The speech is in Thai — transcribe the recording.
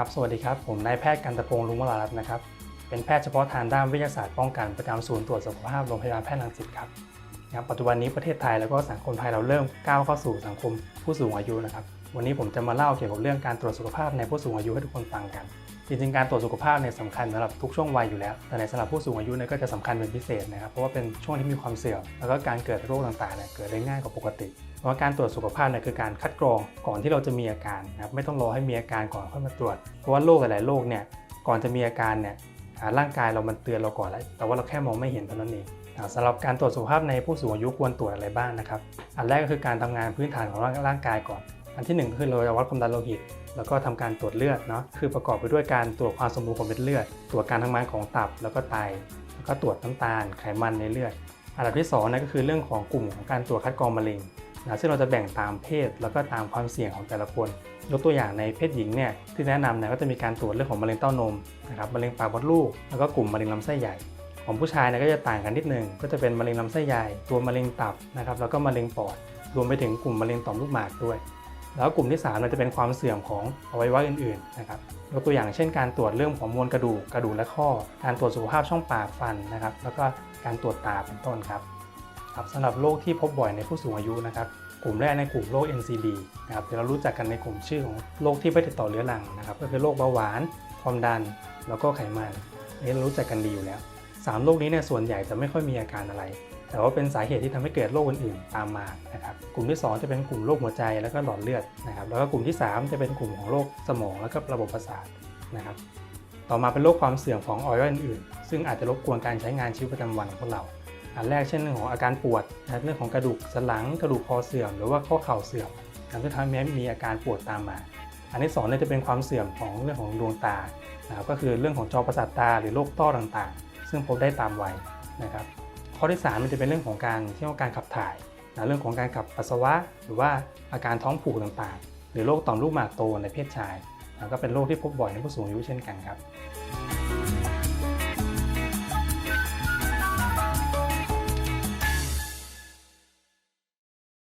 ครับสวัสดีครับ ผมนายแพทย์กันตะพงษ์ลุงวรารัตน์นะครับ เป็นแพทย์เฉพาะทางด้านวิทยาศาสตร์ป้องกันประจำศูนย์ตรวจสุขภาพโรงพยาบาลแพทย์รังสิตครับ นะครับปัจจุบันนี้ประเทศไทยแล้วก็สังคมไทยเราเริ่มก้าวเข้าสู่สังคมผู้สูงอายุนะครับวันนี้ผมจะมาเล่าเกี่ยวกับเรื่องการตรวจสุขภาพในผู้สูงอายุให้ทุกคนฟังกัน จริงๆ การตรวจสุขภาพเนี่ยสำคัญสำหรับทุกช่วงวัยอยู่แล้ว แต่ในสำหรับผู้สูงอายุเนี่ยก็จะสำคัญเป็นพิเศษนะครับ เพราะว่าเป็นช่วงที่มีความเสี่ยง แล้วก็การเกิดโรคต่างๆเนี่ยเกิดได้ง่ายกว่าปกติ เพราะว่าการตรวจสุขภาพเนี่ยคือการคัดกรองก่อนที่เราจะมีอาการนะครับ ไม่ต้องรอให้มีอาการก่อนค่อยมาตรวจ เพราะว่าโรคหลายๆ โรคเนี่ย ก่อนจะมีอาการเนี่ย ร่างกายเรามันเตือนเราก่อนแล้วแต่ว่าเราแค่มองไม่เห็นเท่านั้นเองสำหรับการตรวจสุขภาพในผู้สูงอายุควรตรวจอะไรบ้างนะครับ อันแรกก็คือการทำงานพื้นฐานของร่างกายก่อน อันที่หนึ่งคือเราจะวัดความดันโลหิต แล้วก็ทำการตรวจเลือดเนาะ คือประกอบไปด้วยการตรวจความสมบูรณ์ของเม็ดเลือด ตรวจการทำงานของตับแล้วก็ไต แล้วก็ตรวจน้ำตาล ไขมันในเลือด อันดับที่สองนั่นก็คือเรื่องของกลุ่มของการตรวจคัดกรองมะเร็ง นะซึ่งเราจะแบ่งตามเพศแล้วก็ตามความเสี่ยงของแต่ละคน ยกตัวอย่างในเพศหญิงเนี่ยที่แนะนำเนี่ยก็จะมีการตรวจเรื่องของมะเร็งเต้านมนะครับมะเร็งปากมดลูก แล้วก็กลุ่มมะเร็งลำไส้ใหญ่ ของผู้ชายเนี่ยก็จะต่างกันนิดนึงก็จะเป็นมะเร็งลำไส้ใหญ่ ตัวมะเร็งตับนะครับแล้วก็มะเร็งปอด รวมไปถึงกลุ่มมะเร็งต่อมลูกหมากด้วย แล้วกลุ่มที่3เราจะเป็นความเสื่อมของอวัยวะอื่นๆนะครับยกตัวอย่างเช่น การตรวจเรื่องของมวลกระดูกกระดูกและข้อ การตรวจสุขภาพช่องปากฟันนะครับแล้วก็การตรวจตาเป็นต้นครับ ครับสำหรับโรคที่พบบ่อยในผู้สูงอายุนะครับกลุ่มแรกในกลุ่มโรค NCD นะครับเดี๋ยวเรารู้จักกันในกลุ่มชื่อของโรคที่ไม่ติดต่อเรื้อรังนะครับก็คือโรคเบาหวาน ความดัน แล้วก็ไขมันนี้เรารู้จักกันดีอยู่แล้วสามโรคนี้เนี่ยส่วนใหญ่จะไม่ค่อยมีอาการอะไร แต่ว่าเป็นสาเหตุที่ทำให้เกิดโรคอื่นๆ ตามมานะครับกลุ่มที่ 2 จะเป็นกลุ่มโรคหัวใจแล้วก็หลอดเลือดนะครับแล้วก็กลุ่มที่ 3 จะเป็นกลุ่มของโรคสมองแล้วก็ระบบประสาทนะครับต่อมาเป็นโรคความเสื่อมของอวัยวะอื่นๆซึ่งอาจจะรบกวนการใช้งานชีวิตประจำวันของพวกเรา อันแรกเช่นเรื่องของอาการปวดนะเรื่องของกระดูกสันหลังกระดูกคอเสื่อม หรือว่าข้อเข่าเสื่อมการที่ทำให้มีอาการปวดตามมา อันที่สองเนี่ยจะเป็นความเสื่อมของเรื่องของดวงตานะครับก็คือเรื่องของจอประสาทตาหรือโรคต้อต่างๆ ซึ่งพบได้ตามวัยนะครับข้อที่ 3 มันจะเป็นเรื่องของการที่ยว่าการขับถ่ายนะเรื่องของการขับปัสสาวะ หรือว่าอาการท้องผูกต่างๆ หรือโรคต่อมลูกหมากโตในเพศชายนะก็เป็นโรคที่พบบ่อยในผู้สูงอายุเช่นกันครับ